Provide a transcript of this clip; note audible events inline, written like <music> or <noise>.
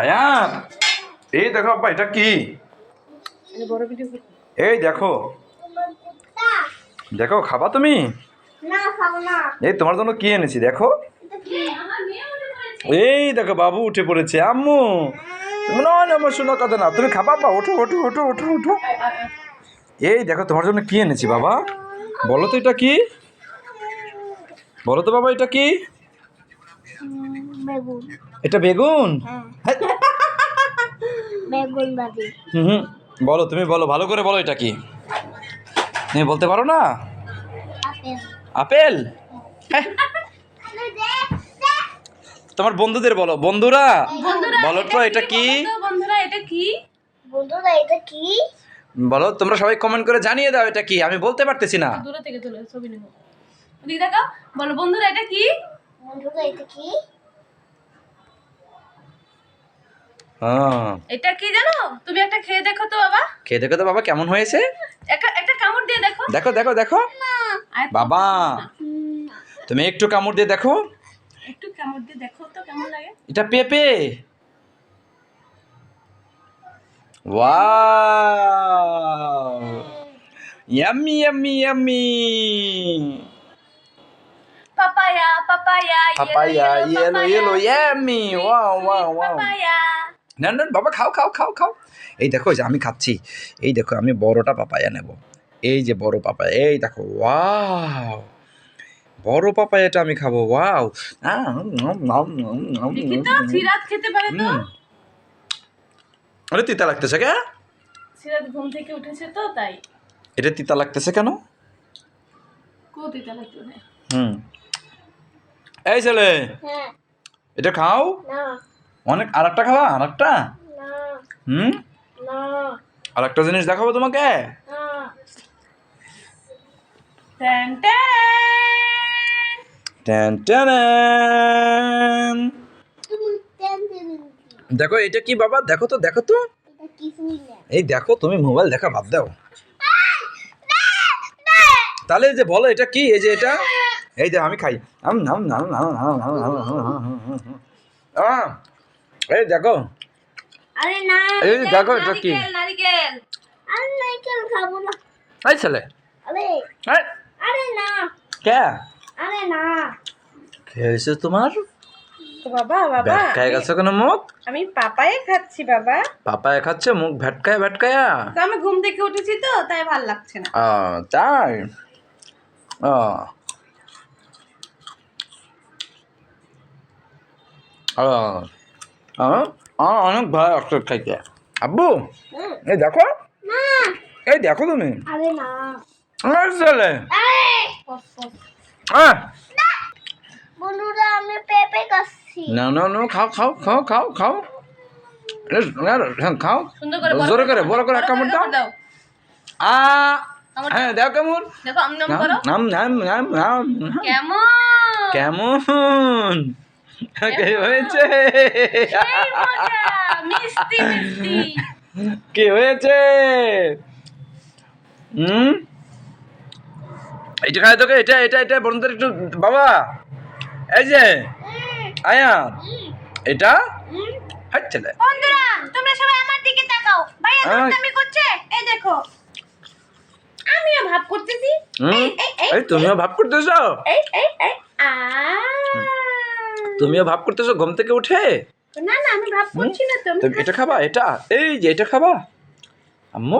আয়ান এই দেখো আব্বা এটা কি? এই দেখো। দেখো খাবা তুমি? না খাব না। এই তোমার জন্য কি এনেছি দেখো। এই দেখো বাবু উঠে পড়েছে। আম্মু তুমি না না আমার শোনা কথা না তুমি খাবা বা ওঠো ওঠো ওঠো ওঠো ওঠো। এই দেখো তোমার জন্য কি এনেছি বাবা? বলো তো এটা কি? বলো তো বাবা এটা কি? এটা বেগুন? হ্যাঁ বেগুন হুম হুম। বলো তুমি বলো ভালো করে বলো এটা কি? তুমি বলতে পারো না? আপেল। আপেল? <laughs> হ্যাঁ। তোমার বন্ধুদের বলো। বন্ধুরা? বলো তো এটা কি? বন্ধুরা এটা কি? বন্ধুরা এটা কি? বলো তোমরা সবাই কমেন্ট করে জানিয়ে দাও এটা কি। আমি বলতে পারতেছি না। দূরে থেকে তুলে ছবি নেব। দেখো বলো বন্ধুরা এটা কি? বন্ধুরা এটা কি? এটা কি জানো? তুমি একটা খেয়ে দেখো তো বাবা। খেয়ে দেখো তো বাবা কেমন হয়েছে? একটা একটা কামড় দিয়ে দেখো। দেখো দেখো দেখো। বাবা। তুমি একটু কামড় দিয়ে দেখো। একটু কামড় দিয়ে দেখো তো কেমন লাগে? এটা পেঁপে। Wow. Yummy yummy papaya papaya papaya yellow yellow yummy. Wow wow wow. Papaya. না না বাবা খাও খাও খাও খাও। এই দেখো যে আমি খাচ্ছি। এই দেখো আমি বড়টা পাপায়া নেব। এই যে বড় পাপায়া এই দেখো ওয়াও। বড় পাপায়াটা আমি খাব ওয়াও। খেতে পারে তো? আরে তিতা লাগতেছে কে? সিরাত ঘুম থেকে উঠেছে তো তাই। এটা তিতা লাগতেছে কেন? কো দিতে লাগতো না। হুম। এই ছেলে হ্যাঁ। এটা খাও? না। অনেক আর একটা খাওয়া আর একটা হুম আর একটা জিনিস দেখাবো তোমাকে দেখো এটা কি বাবা দেখো তো দেখো তো এই দেখো তুমি মোবাইল দেখা বাদ দাও তাহলে যে বলো এটা কি এই যে এটা এই যে আমি খাই আম, নাম, নাম, নাম, নাম, নাম, নাম, নাম, এই দেখো। আরে না এই দেখো এটা কি? নারিকেল নারিকেল। আরে নাইকেল খাব না। এই ছেলে। আরে। আরে না। কে? আরে না। খেয়েছে তোমার? বাবা বাবা। ভ্যাটকায় গেছে কেন মুখ? আমি পাপায়ে খাচ্ছি বাবা। পাপায় খাচ্ছে মুখ ভ্যাটকায় ভ্যাটকায়া? তো আমি ঘুম থেকে উঠেছি তো তাই ভালো লাগছে না। আহ, তাই? হ্যাঁ অনেক ভালো অক্ষর খাইতে। আব্বু এই দেখো। এই দেখো তুমি। চলে না। না না খাও খাও খাও খাও খাও। খাও। জোরে বড় করে একটা আ হ্যাঁ কেমন নাম কেমন? কে হয়েছে। কি হয়েছে? হুম? এইটা খাই তোকে এটা এটা এটা বন্ধুদের একটু বাবা। এই যে আয়া এটা? হাট ছেলে। বন্ধুরা তোমরা সবাই আমার দিকে তাকাও। ভাইয়া আয়। দুষ্টামি করছে? এই দেখো। আমিও ভাব করতেছি। এই তুমিও ভাব করতেছো এই এই এই। আ তুমিও ভাব করতেছো ঘুম থেকে উঠে? না না আমি ভাব করছি না তো তুমি এটা খাবা এটা? এই যে এটা খাবা। আম্মু?